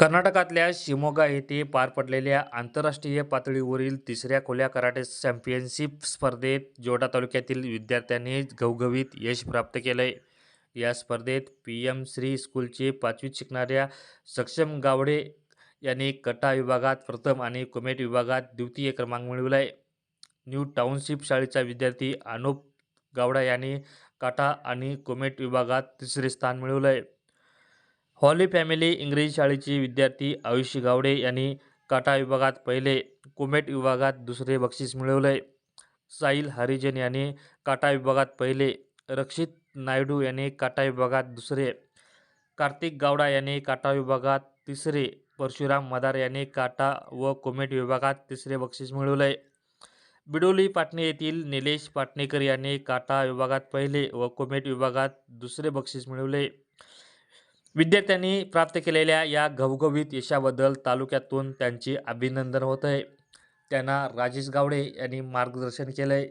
कर्नाटकातल्या शिमोगा येथे पार पडलेल्या आंतरराष्ट्रीय पातळीवरील तिसऱ्या खुल्या कराटे चॅम्पियनशिप स्पर्धेत जोडा तालुक्यातील विद्यार्थ्यांनी घवघवीत यश प्राप्त केलंय. या स्पर्धेत पी एम श्री स्कूलचे पाचवीत शिकणाऱ्या सक्षम गावडे यांनी कटा विभागात प्रथम आणि कुमेट विभागात द्वितीय क्रमांक मिळवलाय. न्यू टाउनशिप शाळेचा विद्यार्थी अनुप गावडा यांनी काटा आणि कुमेट विभागात तिसरे स्थान मिळवलंय. हॉली फॅमिली इंग्रजी शाळेचे विद्यार्थी आयुषी गावडे यांनी काटा विभागात पहिले कोमेट विभागात दुसरे बक्षीस मिळवले. साहिल हरिजन यांनी काटा विभागात पहिले रक्षित नायडू यांनी काटा विभागात दुसरे कार्तिक गावडा यांनी काटा विभागात तिसरे परशुराम मदार यांनी काटा व कोमेट विभागात तिसरे बक्षीस मिळवले. बिडोली पाटणे येथील निलेश पाटणेकर यांनी काटा विभागात पहिले व कोमेट विभागात दुसरे बक्षीस मिळवले. विद्यार्थ्यांनी प्राप्त केलेल्या या घवघवीत यशाबद्दल तालुक्यातून त्यांचे अभिनंदन होत आहे. त्यांना राजेश गावडे यांनी मार्गदर्शन केलं आहे